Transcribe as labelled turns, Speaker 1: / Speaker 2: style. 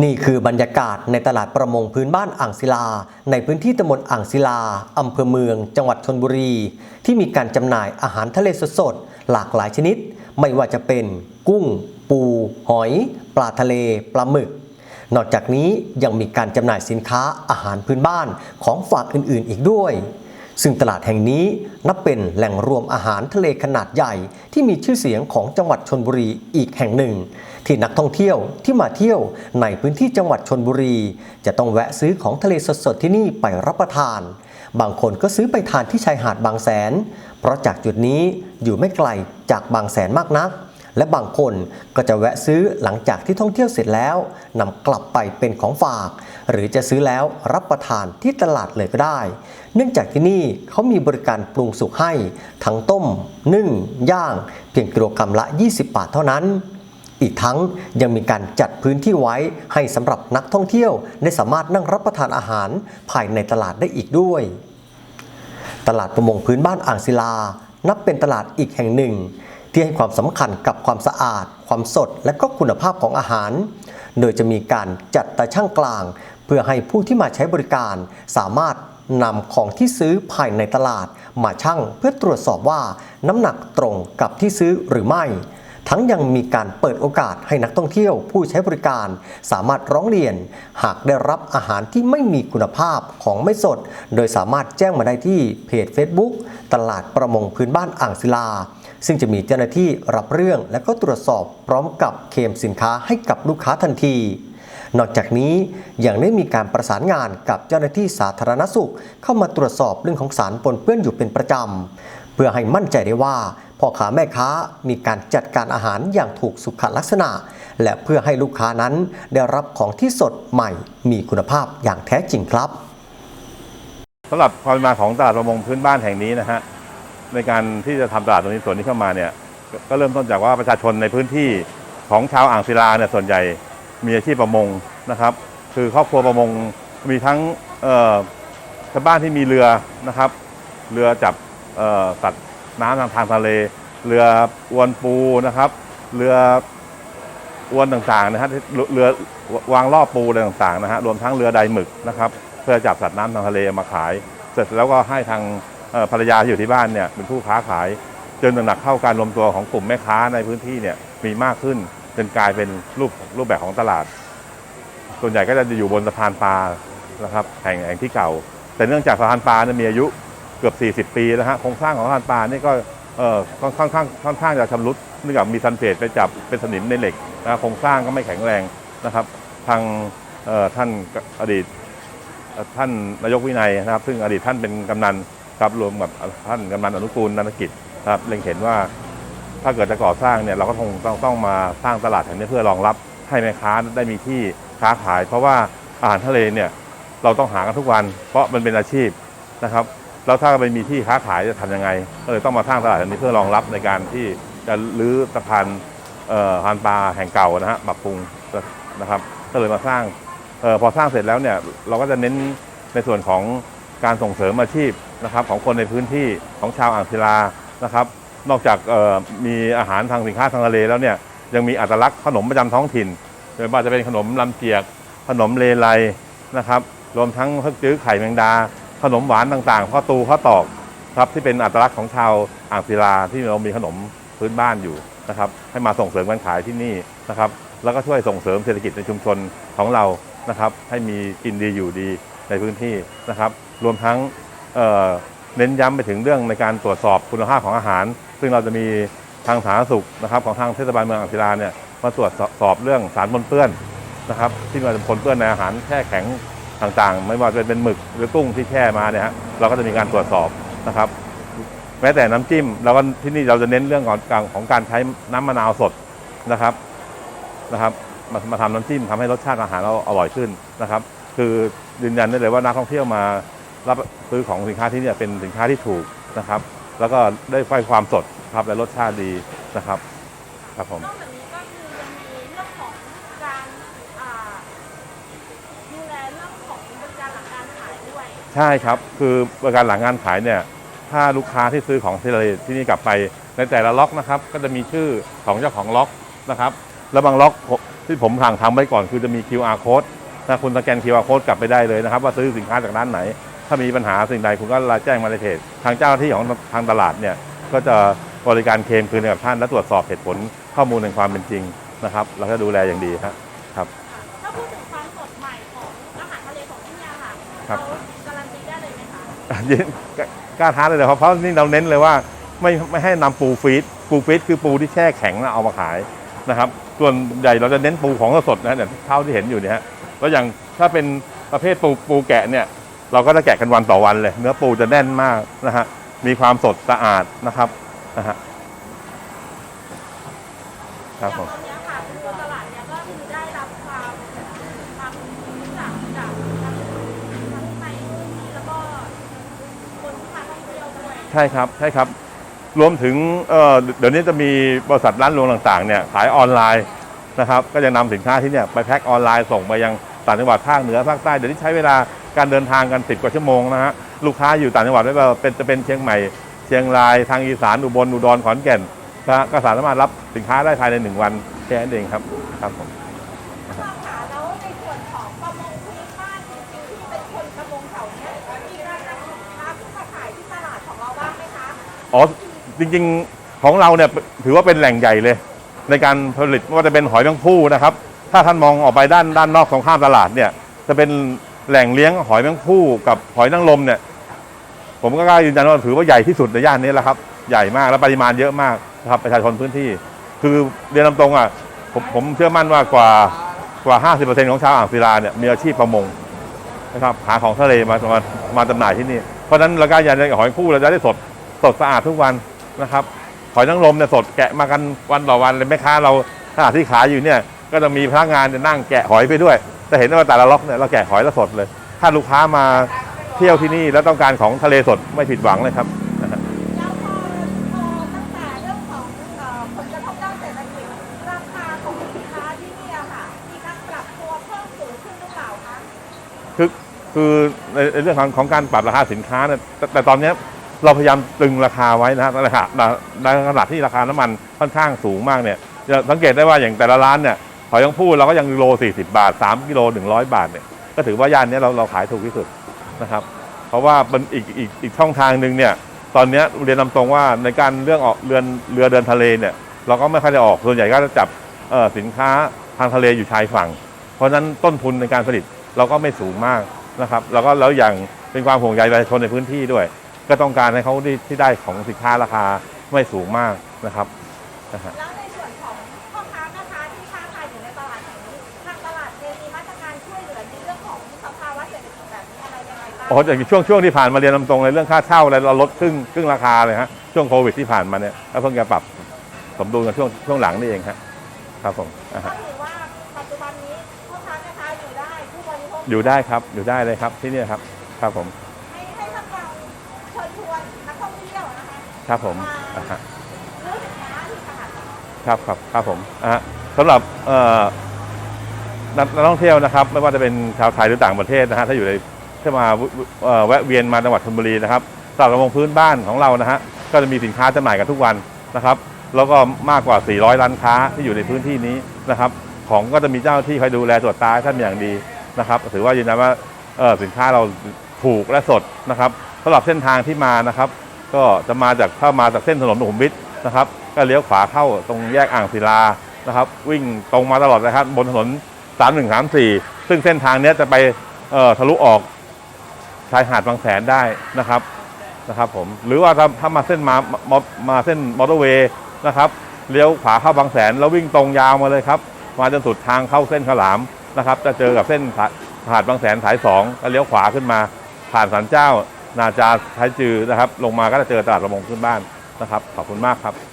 Speaker 1: นี่คือบรรยากาศในตลาดประมงพื้นบ้านอ่างศิลา ในพื้นที่ตำบลอ่างศิลาอำเภอเมือง จังหวัดชนบุรี ที่มีการจำหน่ายอาหารทะเลสดๆ หลากหลายชนิด ไม่ว่าจะเป็น กุ้ง ปู หอย ปลาทะเล ปลาหมึก นอกจากนี้ยังมีการจำหน่ายสินค้าอาหารพื้นบ้านของฝากอื่นๆ อีกด้วย ซึ่งตลาดแห่งนี้นับเป็นแหล่งรวมอาหารทะเลขนาดใหญ่ ที่มีชื่อเสียงของจังหวัดชนบุรีอีกแห่งหนึ่ง ที่นักท่องเที่ยวที่มาเที่ยวในพื้นที่จังหวัดชนบุรี จะต้องแวะซื้อของทะเลสดๆที่นี่ไปรับประทาน บางคนก็ซื้อไปทานที่ชายหาดบางแสน เพราะจากจุดนี้อยู่ไม่ไกลจากบางแสนมากนัก และบางคนก็จะแวะซื้อหลังจากที่ท่องเที่ยวเสร็จแล้วนำกลับไปเป็นของฝาก หรือจะซื้อแล้วรับประทานที่ตลาดเลยก็ได้ เนื่องจากที่นี่เขามีบริการปรุงสุกให้ ทั้งต้ม นึ่ง ย่าง เพียงกิโลกรัมละ 20 บาทเท่านั้น อีกทั้งยังมีการจัดพื้นที่ไว้ให้สำหรับนักท่องเที่ยวได้สามารถนั่งรับประทานอาหารภายในตลาดได้อีกด้วย ตลาดประมงพื้นบ้านอ่างศิลา นับเป็นตลาดอีกแห่งหนึ่ง ที่ให้ความสำคัญกับความสะอาด ความสดและก็คุณภาพของอาหาร โดยจะมีการจัดตาช่างกลาง เพื่อให้ผู้ที่มาใช้บริการสามารถนำของที่ซื้อภายในตลาดมาชั่งเพื่อตรวจสอบว่าน้ำหนักตรงกับที่ซื้อหรือไม่ ทั้งยังมีการเปิดโอกาสให้นักท่องเที่ยวผู้ใช้บริการ สามารถร้องเรียน หากได้รับอาหารที่ไม่มีคุณภาพของไม่สด โดยสามารถแจ้งมาได้ที่เพจ Facebook ตลาดประมงพื้นบ้านอ่างศิลา ซึ่งจะมีเจ้าหน้าที่รับเรื่องและก็ตรวจสอบพร้อมกับเคมสินค้าให้กับลูกค้าทันทีนอกจากนี้ยังได้มีการประสานงานกับเจ้าหน้าที่สาธารณสุข เข้ามาตรวจสอบเรื่องของสารปนเปื้อนอยู่เป็นประจำ เพื่อให้มั่นใจได้ว่า พ่อค้าแม่ค้ามีการจัดการอาหารอย่างถูกสุขลักษณะ และเพื่อให้ลูกค้านั้นได้รับของที่สดใหม่มีคุณภาพอย่างแท้จริงครับ
Speaker 2: สำหรับความมาของตลาดประมงพื้นบ้านแห่งนี้นะฮะในการที่จะทำตลาดตรงนี้ส่วนนี้เข้ามาเนี่ยก็เริ่มต้นจากว่าประชาชนในพื้นที่ของชาวอ่างศิลาเนี่ยส่วนใหญ่มีอาชีพประมงนะครับ คือครอบครัวประมงมีทั้งชาวบ้านที่มีเรือนะครับ เรือจับสัตว์น้ำทางทางทะเล เรืออวนปูนะครับ เรืออวนต่างๆนะฮะเรือเรือวางล่อปูอะไรต่างๆนะฮะรวมทั้งเรือใดหมึกนะครับ เพื่อจับสัตว์น้ำทางทะเลมาขาย เสร็จแล้วก็ให้ทางภรรยาอยู่ที่บ้านเนี่ยเป็นผู้ค้าขายจนตระหนักเข้าการรวมตัวของกลุ่มแม่ค้าในพื้นที่เนี่ยมีมากขึ้นจนกลายเป็นรูปรูปแบบของตลาด ส่วนใหญ่ก็จะอยู่บนสะพานปลานะครับแห่งแห่งที่เก่า แต่เนื่องจากสะพานปลาเนี่ยมีอายุเกือบ 40 ปีแล้วฮะโครงสร้างของสะพานปลานี่ก็ เออค่อนข้างค่อนข้างจะชำรุดเนื่องจากมีซันเฟตไปจับเป็นสนิมในเหล็กนะโครงสร้างก็ไม่แข็งแรงนะครับ ทางท่านอดีตท่านนายกวินัยนะครับ ซึ่งอดีตท่านเป็นกำนันครับรวมกับท่านกำนันอนุกูลนันทกิจครับเล็งเห็นว่าถ้าเกิดจะก่อสร้างเนี่ยเราก็คงต้องต้องมาสร้างตลาดแห่งนี้เพื่อรองรับให้แม่ค้าได้มีที่ค้าขาย เพราะว่าอาหารทะเลเนี่ยเราต้องหากันทุกวัน เพราะมันเป็นอาชีพนะครับ แล้วถ้าไม่มีที่ค้าขายจะทำยังไงก็เลยต้องมาสร้างตลาดแห่งนี้เพื่อรองรับในการที่จะรื้อสะพานเอ่อสะพานปลาแห่งเก่านะฮะปรับปรุงนะครับก็เลยมาสร้างออพอสร้างเสร็จแล้วเนี่ยเราก็จะเน้นในส่วนของการส่งเสริมอาชีพนะครับของคนในพื้นที่ของชาวอ่างศิลานะครับ นอกจากออมีอาหารทางสินค้าทางทะเลแล้วเนี่ยยังมีอัตลักษณ์ขนมประจำท้องถิ่นไม่ว่าจะเป็นขนมลำเจียกขนมเลไลนะครับรวมทั้งเพิกจื้อไข่แมงดา ขนมหวานต่างๆข้าวตูข้าวตอกครับที่เป็นอัตลักษณ์ของชาวอ่างศิลาที่เรามีขนมพื้นบ้านอยู่นะครับให้มาส่งเสริมการขายที่นี่นะครับแล้วก็ช่วยส่งเสริมเศรษฐกิจในชุมชนของเรานะครับให้มีกินดีอยู่ดีในพื้นที่นะครับ รวมทั้งเเน้นย้ำไปถึงเรื่องในการตรวจสอบคุณภาพของอาหาร ซึ่งเราจะมีทางสาธารณสุขนะครับของทางเทศบาลเมืองอ่างศิลาเนี่ยมาตรวจสอบเรื่องสารปนเปื้อนนะครับที่มันปนเปื้อนในอาหารแช่แข็ง ต่างๆ ไม่ว่าจะเป็นหมึกหรือกุ้งที่แช่มาเนี่ยฮะเราก็จะมีการตรวจสอบนะครับ แม้แต่น้ำจิ้มเราก็ที่นี่เราจะเน้นเรื่องของการของการใช้น้ำมะนาวสดนะครับนะครับมามาทำน้ำจิ้มทำให้รสชาติอาหารเราอร่อยขึ้นนะครับ คือยืนยันได้เลยว่านักท่องเที่ยวมารับซื้อของสินค้าที่นี่เป็นสินค้าที่ถูกนะครับ แล้วก็ได้ไฟความสดครับและรสชาติดีนะครับครับผม
Speaker 3: นอกจากนี้ก็คือยังมีเรื่องของการอ่าดูแลเรื่องของบริการหลังการขายด้วย
Speaker 2: ใช่ครับ คือบริการหลังงานขายเนี่ย ถ้าลูกค้าที่ซื้อของที่เราที่นี่กลับไปในแต่ละล็อกนะครับ ก็จะมีชื่อของเจ้าของล็อกนะครับ แล้วบางล็อกที่ผมทางทำไว้ก่อนคือจะมี QR code ถ้าคุณสแกน QR code กลับไปได้เลยนะครับ ว่าซื้อสินค้าจากร้านไหน ถ้ามีปัญหาสิ่งใดคุณก็ไลน์แจ้งมาในเพจทางเจ้าหน้าที่ของทางตลาดเนี่ยก็จะบริการเคลมคืนให้กับท่านและตรวจสอบเหตุผลข้อมูลในความเป็นจริงนะครับ แล้วก็ดูแลอย่างดีครับครับ
Speaker 3: ถ้าพูดถึงความสดใหม่ของอาหารทะเลของที่เนี่ยค่ะ
Speaker 2: ครับ
Speaker 3: ยไหมคะ
Speaker 2: ยินกล้าท้าเลยเหรอครับเพราะนี่เราเน้นเลยว่าไม่ไม่ให้นำปูฟีดปูฟีดคือปูที่แช่แข็งแล้วเอามาขายนะครับ ส่วนใหญ่เราจะเน้นปูของสดนะเนี่ยเท่าที่เห็นอยู่เนี่ยฮะแล้วอย่างถ้าเป็นประเภทปูปูแกะเนี่ยเราก็จะแกะกันวันต่อวันเลย เนื้อปูจะแน่นมากนะฮะมีความสดสะอาดนะครับนะฮะครับผม
Speaker 3: ตอนเนี้ยค่ะตัวตลาดเนี่ยก็คือได้รับความความรู้จักจากทั้งทั้งในพื้นที่แล้วก็คนที่มาท่องเที่ยวด้วย
Speaker 2: ใช่ครับ ใช่ครับ รวมถึงเเดี๋ยวนี้จะมีบริษัทร้านรวงต่างๆเนี่ยขายออนไลน์นะครับ ก็จะนำสินค้าที่เนี่ยไปแพ็คออนไลน์ส่งไปยังต่างจังหวัดภาคเหนือภาคใต้เดี๋ยวนี้ใช้เวลาการเดินทางกัน 10 กว่าชั่วโมงนะฮะลูกค้าอยู่ต่างจังหวัดไม่ว่าเป็นจะเป็นเชียงใหม่ เชียงรายทางอีสานอุบลอุดรขอนแก่นนะก็สามารถรับสินค้าได้ภายในหนึ่งวันแค่นั้นเองครับครับผม
Speaker 3: อ๋อ
Speaker 2: จริงๆของเราเนี่ยถือว่าเป็นแหล่งใหญ่เลย ในการผลิตไม่ว่าจะเป็นหอยแมงภู่นะครับ ถ้าท่านมองออกไปด้านด้านนอกของข้ามตลาดเนี่ย จะเป็นแหล่งเลี้ยงหอยแมงภู่กับหอยนางรมเนี่ย ผมก็กล้ายืนยันว่าถือว่าใหญ่ที่สุดในย่านนี้แหละครับ ใหญ่มากและปริมาณเยอะมากนะครับประชาชนพื้นที่ คือเรียนตรงอะผมผมเชื่อมั่นว่ากว่ากว่า 50%ของชาวอ่างศิลาเนี่ยมีอาชีพประมงนะครับหาของทะเลมามามาจำหน่ายที่นี่ เพราะฉะนั้นเรากล้ายืนยันหอยภู่เราจะได้สด สดสะอาดทุกวันนะครับหอยนางรมเนี่ยสดแกะมากันวันต่อวันเลยแม่ค้าเราขณะที่ขายอยู่เนี่ยก็จะมีพนักงานจะนั่งแกะหอยไปด้วยจะเห็นได้ว่าแต่ละล็อกเนี่ยเราแกะหอยแล้วสดเลย ถ้าลูกค้ามาเที่ยวที่นี่แล้วต้องการของทะเลสดไม่ผิดหวังเลยครับ
Speaker 3: แล้วพอพอตั้งแต่เรื่องของเอ่อผลกระทบด้านเศรษฐกิจราคาของสินค้าที่เนี่ยค่ะมีการปรับตัวเพิ่มสูงขึ้นหรือเปล่าคะ
Speaker 2: คือคือในในเรื่องของของการปรับราคาสินค้าเนี่ยแต่แต่ตอนเนี้ย เราพยายามตึงราคาไว้นะฮะราคาในขณะที่ราคาน้ำมันค่อนข้างสูงมากเนี่ยจะสังเกตได้ว่าอย่างแต่ละร้านเนี่ยหอยยังพูดเราก็ยังโล 40 บาท 3 กิโล 100 บาทเนี่ยก็ถือว่าย่านนี้เราเราขายถูกที่สุดนะครับเพราะว่าเป็นอีกอีกอีกช่องทางหนึ่งเนี่ยตอนนี้เรียนนำตรงว่าในการเรื่องออกเรือนเรือเดินทะเลเนี่ยเราก็ไม่ค่อยได้ออกส่วนใหญ่ก็จะจับสินค้าทางทะเลอยู่ชายฝั่ง เพราะฉะนั้นต้นทุนในการผลิตเราก็ไม่สูงมากนะครับแล้วก็แล้วอย่างเป็นความห่วงใยประชาชนในพื้นที่ด้วย ก็ต้องการให้เขาที่ที่ได้ของสินค้าราคาไม่สูงมากนะครับนะฮะ
Speaker 3: แล้วในส่วนของพ่อค้าแม่ค้าที่ค้าขายอยู่ในตลาดแห่งนี้ทางตลาดเองมีมาตรการช่วยเหลือในเรื่องของสภาวะเศรษฐกิจแบบนี้อะไรยังไงบ้าง
Speaker 2: อ๋ออย่างช่วงช่วงที่ผ่านมาเรียนตรงๆเลยเรื่องค่าเช่าอะไรเราลดครึ่งครึ่งราคาเลยฮะช่วงโควิดที่ผ่านมาเนี่ยแล้วเพิ่งจะปรับสมดุลกันช่วงช่วงหลังนี่เองฮะครับผมอ่า
Speaker 3: ก็
Speaker 2: ฮะ
Speaker 3: ถือว่าปัจจุบันนี้พ่อค้าแม่ค้าอยู่ได้ผู้บริโภค
Speaker 2: อยู่ได้ครับ อยู่ได้เลยครับที่เนี่ยครับ ครับผม
Speaker 3: ให้ให้ทางเราเชิญชวนนักท่องเที่ยวนะ ค
Speaker 2: รับผมอ่าฮะ
Speaker 3: ค
Speaker 2: รับครับครับผมอะสำหรับเอ่อนักนักท่องเที่ยวนะครับ ไม่ว่าจะเป็นชาวไทยหรือต่างประเทศนะฮะถ้าอยู่ในถ้ามาเอ่อแวะเวียนมาจังหวัดชลบุรีนะครับตลาดประมงพื้นบ้านของเรานะฮะก็จะมีสินค้าจำหน่ายกันทุกวันนะครับ แล้วก็มากกว่า 400 ร้านค้าที่อยู่ในพื้นที่นี้นะครับ ของก็จะมีเจ้าที่คอยดูแลตรวจตาท่านอย่างดีนะครับ ถือว่ายืนยันว่าสินค้าเราถูกและสดนะครับสำหรับเส้นทางที่มานะครับ ก็จะมาจากถ้ามาจากเส้นถนนสุขุมวิทนะครับ ก็เลี้ยวขวาเข้าตรงแยกอ่างศิลานะครับ วิ่งตรงมาตลอดนะครับ บนถนน 3134 ซึ่งเส้นทางนี้จะไปเอ่อทะลุออกชายหาดบางแสนได้นะครับนะครับผมหรือว่าถ้าถ้ามาเส้นมามามาเส้นมอเตอร์เวย์นะครับเลี้ยวขวาเข้าบางแสน แล้ววิ่งตรงยาวมาเลยครับ มาจนสุดทางเข้าเส้นขาวหลามนะครับ จะเจอกับเส้นหาดบางแสนสายสองก็เลี้ยวขวาขึ้นมาผ่านสันเจ้า นาจาท้ายจือนะครับ ลงมาก็จะเจอตลาดประมงขึ้นบ้านนะครับ ขอบคุณมากครับ